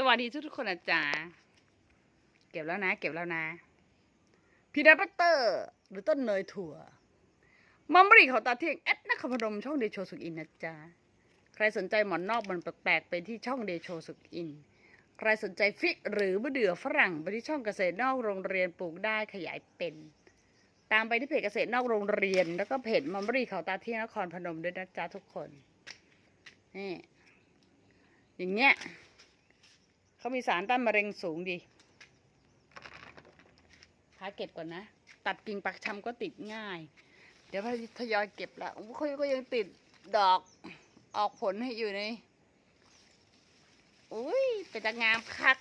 สวัสดีทุกทุกคนนะจ๊ะเก็บแล้วนะ เก็บแล้วนะพีนัทบัตเตอร์ หรือต้นเนยถั่วมัมบรีเขาตาเที่ยงแอดนักพนมช่องเดโชสุกอินนะจ๊ะใครสนใจหมอนนอกมันแปลกๆไปที่ช่องเดโชสุกอิน ใครสนใจฟิกหรือมะเดื่อฝรั่งไปที่ช่องเกษตรนอกโรงเรียนปลูกได้ขยายเป็น ตามไปที่เพจเกษตรนอกโรงเรียน แล้วก็เพจมัมบรีเขาตาเที่ยงนครพนมด้วยนะจ๊ะทุกคนนี่อย่างเงี้ย เขามีสารต้านมะเร็งสูงดีพาเก็บก่อนนะ ตัดกิ่งปักชำก็ติดง่าย เดี๋ยวพอทยอยเก็บละเขาก็ยังติดดอกออกผลให้อยู่ในอุ้ยเป็นตางามคัก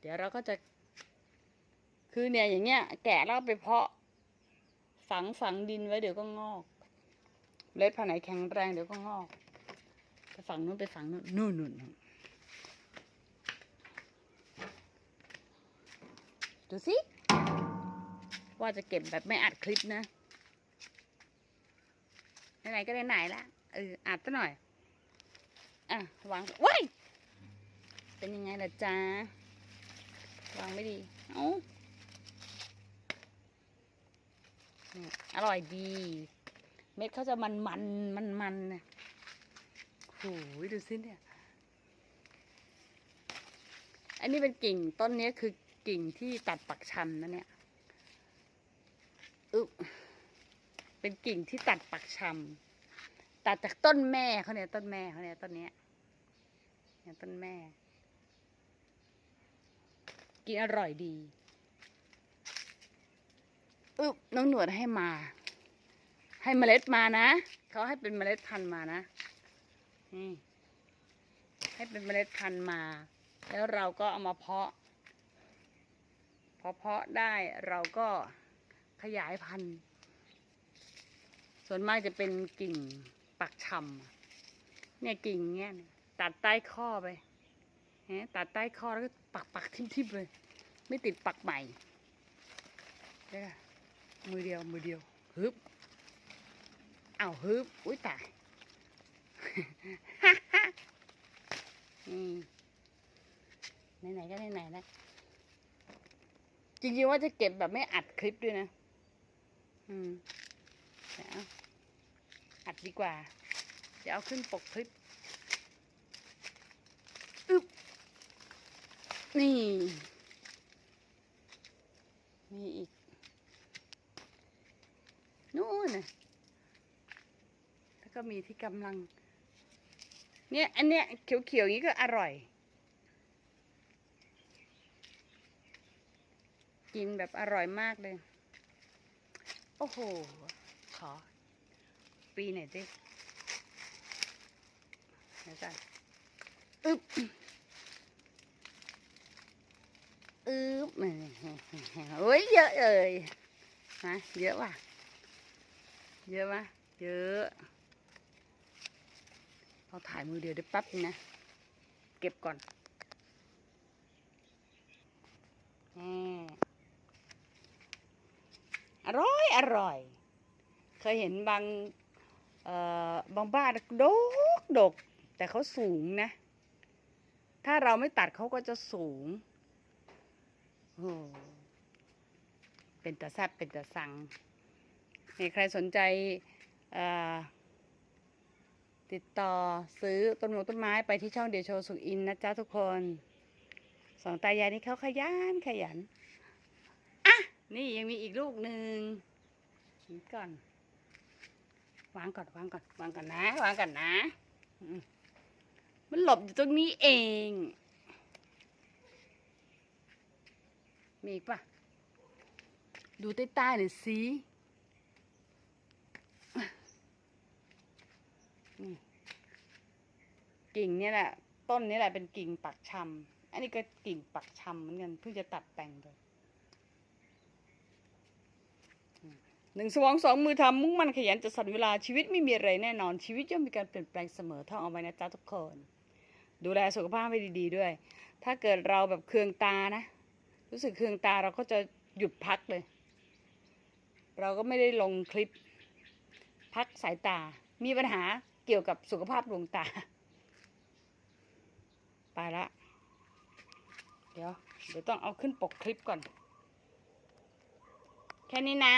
เดี๋ยวเราก็จะ คือเนี่ยอย่างเงี้ย แกะแล้วไปเพาะ ฝังฝังดินไว้เดี๋ยวก็งอกเล็ดพันไหนแข็งแรงเดี๋ยวก็งอก ไปฝังนู้นไปฝังนู้นนู่นนู่นนู่น ดูสิ ว่าจะเก็บแบบไม่อัดคลิปนะไหนๆก็ไหนๆละเอออัดซะหน่อย อะวางว้ายเป็นยังไงล่ะจ๊ะวางไม่ดี เอ้าอร่อยดี เม็ดเขาจะมันมันมันมันๆนะโอ้ยดูสิเนี่ย อันนี้เป็นกิ่งต้นนี้คือ กิ่งที่ตัดปักชันนะเนี่ยอึเป็นกิ่งที่ตัดปักชำตัดจากต้นแม่เขาเนี่ยต้นแม่เขาเนี่ยต้นเนี้ยเนี่ยต้นแม่ กินอร่อยดีอึน้องหนวดให้มา ให้เมล็ดมานะเขาให้เป็นเมล็ดพันธุ์มานะนี่ให้เป็นเมล็ดพันธุ์มา แล้วเราก็เอามาเพาะ พอเพาะได้เราก็ขยายพันธุ์ ส่วนมากจะเป็นกิ่งปักชำเนี่ยกิ่งเงี้ยตัดใต้ข้อไปฮตัดใต้ข้อแล้วก็ปักปักทิ่มๆเลย ไม่ติดปักใหม่เด้อมือเดียวมือเดียวฮึบอ้าวฮึบอุ้ยตายนี่าอือไหนๆก็ไหนๆนะ จริงๆว่าจะเก็บแบบไม่อัดคลิปด้วยนะ อืมแต่เอาอัดดีกว่า เดี๋ยวเอาขึ้นปกคลิปอึ๊บนี่ มีอีก นู่นน่ะแล้วก็มีที่กำลัง เนี่ย อันเนี้ยเขียวๆอย่างนี้ก็อร่อย กินแบบอร่อยมากเลย โอ้โห ขอ ปีไหนอยสิเดี๋ยวก่อนอึ๊บอึ๊บโอ้ยเยอะเลยนะเยอะว่ะ เยอะมะเยอะเราถ่ายมือเดียวได้แป๊บนะ เก็บก่อน อ ร่อยอร่อย เคยเห็นบางเอ่อบางบ้านดกดก แต่เขาสูงนะ ถ้าเราไม่ตัดเขาก็จะสูงโอ้เป็นตะแซบเป็นตะสังนี่ใครสนใจติดต่อซื้อต้นไม้ต้นไม้ไปที่ช่องเดียโชสุอินนะจ๊ะทุกคน สองตายายนี่เขาขยันขยัน นี่ยังมีอีกลูกหนึ่งนี่ก่อน วางก่อนวางก่อนวางก่อนนะ วางก่อนนะ มันหลบอยู่ตรงนี้เอง มีอีกปะดูใต้ๆหน่อยสิกิ่งเนี่ยแหละ ต้นนี้แหละเป็นกิ่งปักชำอันนี้ก็กิ่งปักชำเหมือนกันเพิ่งจะตัดแต่งไป หนึ่งสมองสองมือทำมุ่งมั่นขยันจะสันเวลาชีวิตไม่มีอะไรแน่นอนชีวิตย่อมมีการเปลี่ยนแปลงเสมอท่องเอาไว้นะจ๊ะทุกคน ดูแลสุขภาพให้ดี ๆ ด้วย ถ้าเกิดเราแบบเคืองตานะ รู้สึกเคืองตาเราก็จะหยุดพักเลย เราก็ไม่ได้ลงคลิป พักสายตา มีปัญหาเกี่ยวกับสุขภาพดวงตา ไปละ เดี๋ยว เดี๋ยวต้องเอาขึ้นปกคลิปก่อน แค่นี้นะ